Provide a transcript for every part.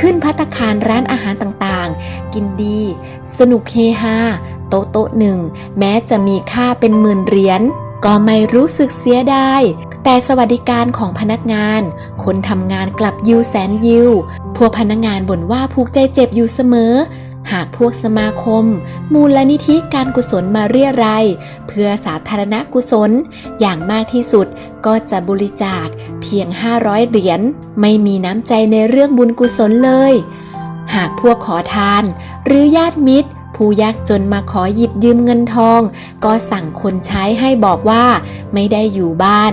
ขึ้นพัตคารร้านอาหารต่างๆ กินดี สนุกเฮฮาโต๊ะโต๊ะหนึ่ง แม้จะมีค่าเป็นหมื่นเหรียญก็ไม่รู้สึกเสียดายแต่สวัสดิการของพนักงาน คนทำงานกลับยิวแสนยิว พวกพนักงานบ่นว่าผูกใจเจ็บอยู่เสมอ หากพวกสมาคม มูลนิธิการกุศลมาเรียรายเพื่อสาธารณกุศล อย่างมากที่สุดก็จะบริจาคเพียง 500 เหรียญไม่มีน้ำใจในเรื่องบุญกุศลเลย หากพวกขอทาน หรือญาติมิตร ผู้ยากจนมาขอหยิบยืมเงินทอง ก็สั่งคนใช้ให้บอกว่าไม่ได้อยู่บ้าน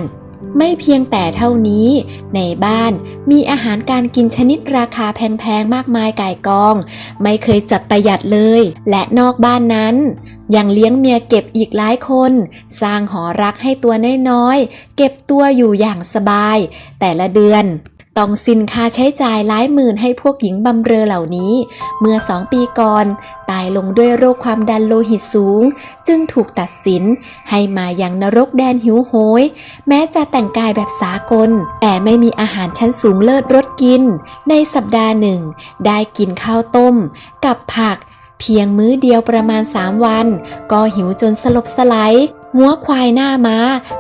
ไม่เพียงแต่เท่านี้ ในบ้านมีอาหารการกินชนิดราคาแพงๆ มากมายก่ายกอง ไม่เคยจัดประหยัดเลย และนอกบ้านนั้น ยังเลี้ยงเมียเก็บอีกหลายคน สร้างหอรักให้ตัวน้อยๆ เก็บตัวอยู่อย่างสบาย แต่ละเดือน ต้องสินค่าใช้จ่ายหลายหมื่นให้พวกหญิงบำเรอเหล่านี้ เมื่อสองปีก่อน ตายลงด้วยโรคความดันโลหิตสูง จึงถูกตัดสิน ให้มาอยังนรกแดนหิวโหย แม้จะแต่งกายแบบสากล แต่ไม่มีอาหารชั้นสูงเลิศรสกิน ในสัปดาห์หนึ่ง ได้กินข้าวต้ม กับผักเพียงมื้อเดียวประมาณ 3 วัน ก็หิวจนสลบสลาย หัวควายหน้ามา้า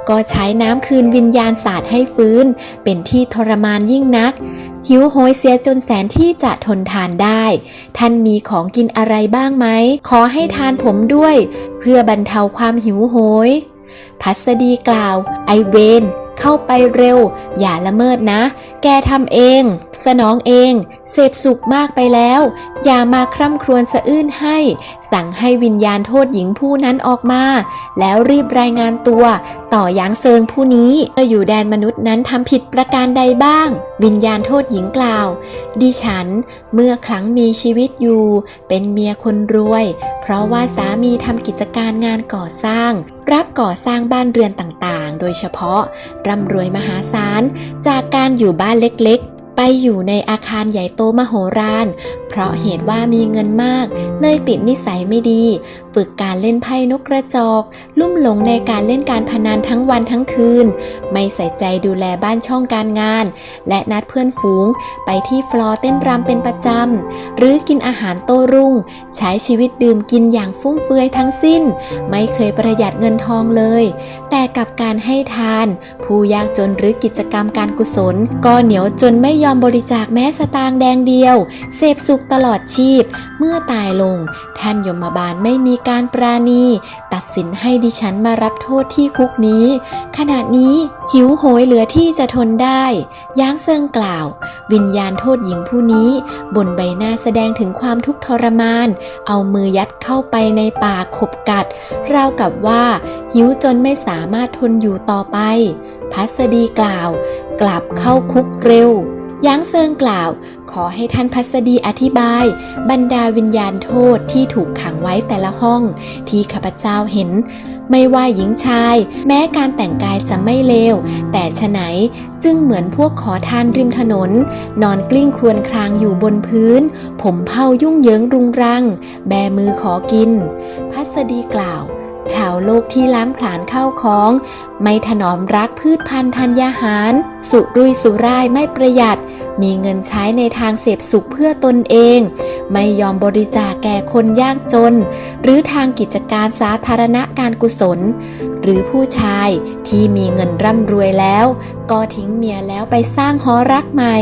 ก็ใช้น้ำคืนวิญญาณศาสตร์ให้ฟื้น เป็นที่ทรมานยิ่งนัก หิวโหยเสียจนแสนที่จะทนทานได้ ท่านมีของกินอะไรบ้างไหม ขอให้ทานผมด้วย เพื่อบรรเทาความหิวโหย พัสดีกล่าว ไอเวน เข้าไปเร็ว อย่าละเมิดนะ แกทำเอง สนองเอง เสพสุขมากไปแล้ว อย่ามาคร่ำครวญสะอื้นให้ สั่งให้วิญญาณโทษหญิงผู้นั้นออกมา แล้วรีบรายงานตัว ต่อหยางเซิงผู้นี้เธออยู่แดนมนุษย์นั้นทำผิดประการใดบ้าง วิญญาณโทษหญิงกล่าว ดิฉันเมื่อครั้งมีชีวิตอยู่ เป็นเมียคนรวย เพราะว่าสามีทำกิจการงานก่อสร้าง รับก่อสร้างบ้านเรือนต่างๆ โดยเฉพาะร่ำรวยมหาศาลจากการอยู่บ้านเล็ก ไปอยู่ในอาคารใหญ่โตมโหฬารเพราะเหตุว่ามีเงินมาก เลยติดนิสัยไม่ดี ฝึกการเล่นไพ่นกกระจอก ลุ่มหลงในการเล่นการพนันทั้งวันทั้งคืน ไม่ใส่ใจดูแลบ้านช่องการงาน และนัดเพื่อนฝูง ไปที่ฟลอร์เต้นรำเป็นประจำ หรือกินอาหารโต้รุ่ง ใช้ชีวิตดื่มกินอย่างฟุ่มเฟือยทั้งสิ้น ไม่เคยประหยัดเงินทองเลย แต่ กับการให้ทาน ผู้ยากจนหรือกิจกรรมการกุศล ก็เหนียวจนไม่ยอมบริจาคแม้สตางค์แดงเดียว เสพสุขตลอดชีพ เมื่อตายลง ท่านยมบาลไม่มีการปราณี ตัดสินให้ดิฉันมารับโทษที่คุกนี้ ขณะนี้หิวโหยเหลือที่จะทนได้ ย้างเซิงกล่าว วิญญาณโทษหญิงผู้นี้ บนใบหน้าแสดงถึงความทุกข์ทรมาน เอามือยัดเข้าไปในปากขบกัด ราวกับว่า หิวจนไม่สามารถทนอยู่ต่อไป พัสดีกล่าว กลับเข้าคุกเร็วย้างเซิงกล่าว ขอให้ท่านพัสดีอธิบาย บรรดาวิญญาณโทษที่ถูกขังไว้แต่ละห้อง ที่ข้าพเจ้าเห็น ไม่ว่าหญิงชาย แม้การแต่งกายจะไม่เลว แต่ฉะไหนจึงเหมือนพวกขอทานริมถนน นอนกลิ้งครวญครางอยู่บนพื้น ผมเผายุ่งเยิงรุงรัง แบมือขอกิน พัสดีกล่าวชาวโลกที่ล้างผลาญเข้าของ ไม่ถนอมรักพืชพันธุ์ธัญญาหาร สุรุ่ยสุร่ายไม่ประหยัด มีเงินใช้ในทางเสพสุขเพื่อตนเอง ไม่ยอมบริจาคแก่คนยากจน หรือทางกิจการสาธารณะการกุศล หรือผู้ชายที่มีเงินร่ำรวยแล้ว ก็ทิ้งเมียแล้วไปสร้างหอรักใหม่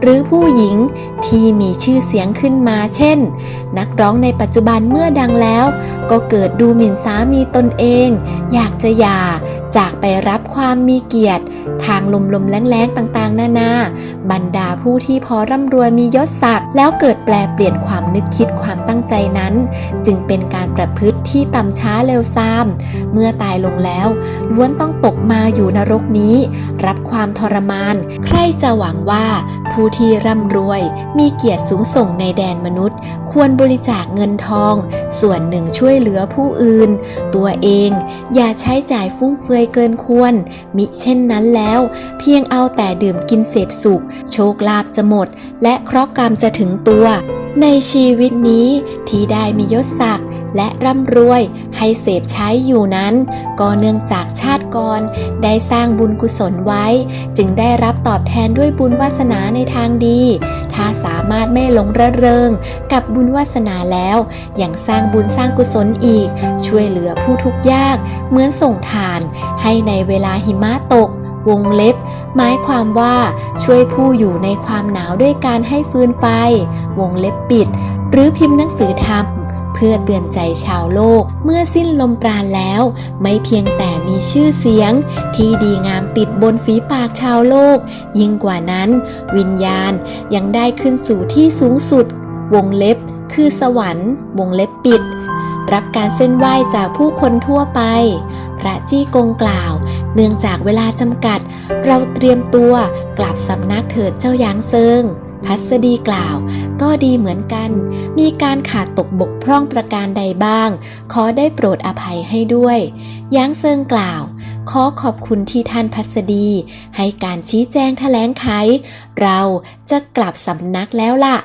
หรือผู้หญิงที่มีชื่อเสียงขึ้นมาเช่น นักร้องในปัจจุบันเมื่อดังแล้ว ก็เกิดดูหมิ่นสามีตนเอง อยากจะหย่าจากไปรับความมีเกียรติ ทางลมๆแรงๆต่างๆ นานา บรรดาผู้ที่พอร่ำรวยมียศศักดิ์แล้วเกิดแปลเปลี่ยนความนึกคิดความตั้งใจนั้น จึงเป็นการประพฤติที่ต่ำช้าเร็วซาม เมื่อตายลงแล้วล้วนต้องตกมาอยู่นรกนี้ รับความทรมาน ใครจะหวังว่าผู้ที่ร่ำรวย มีเกียรติสูงส่งในแดนมนุษย์ ควรบริจาคเงินทอง ส่วนหนึ่งช่วยเหลือผู้อื่น ตัวเองอย่าใช้จ่ายฟุ่มเฟือยเกินควร มิเช่นนั้นแล้ว เพียงเอาแต่ดื่มกินเสพสุข โชคลาภจะหมด และเคราะห์กรรมจะถึงตัว ในชีวิตนี้ที่ได้มียศศักดิ์และร่ำรวยให้เสพใช้อยู่นั้น ก็เนื่องจากชาติก่อนได้สร้างบุญกุศลไว้ จึงได้รับตอบแทนด้วยบุญวาสนาในทางดี ถ้าสามารถไม่หลงระเริง กับบุญวาสนาแล้วยังสร้างบุญสร้างกุศลอีก ช่วยเหลือผู้ทุกข์ยาก เหมือนส่งทาน ให้ในเวลาหิมะตก วงเล็บ หมายความว่าช่วยผู้อยู่ในความหนาวด้วยการให้ฟืนไฟ วงเล็บปิด หรือพิมพ์หนังสือธรรม พื่อเตือนใจชาวโลก เมื่อสิ้นลมปราณแล้ว ไม่เพียงแต่มีชื่อเสียง ที่ดีงามติดบนฝีปากชาวโลก ยิ่งกว่านั้น วิญญาณยังได้ขึ้นสู่ที่สูงสุด วงเล็บ คือสวรรค์ วงเล็บปิด รับการเส้นไหว้จากผู้คนทั่วไป พระจี้กงกล่าว เนื่องจากเวลาจำกัด เราเตรียมตัวกลับสำนักเถิดเจ้าหยางเซิง พัสดีกล่าว ก็ดีเหมือนกัน มีการขาดตกบกพร่องประการใดบ้าง ขอได้โปรดอภัยให้ด้วยยางเซิงกล่าว ขอขอบคุณที่ท่านพัสดี ให้การชี้แจงแถลงไข เราจะกลับสำนักแล้วล่ะ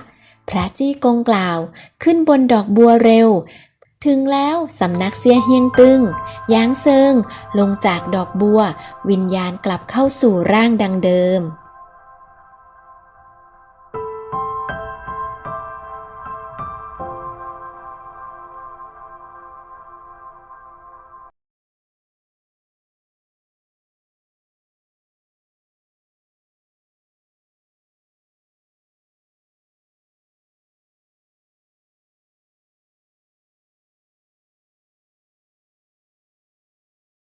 พระจี้กงกล่าว ขึ้นบนดอกบัวเร็วถึงแล้วสำนักเสียเฮียงตึงยางเซิง ลงจากดอกบัว วิญญาณกลับเข้าสู่ร่างดังเดิม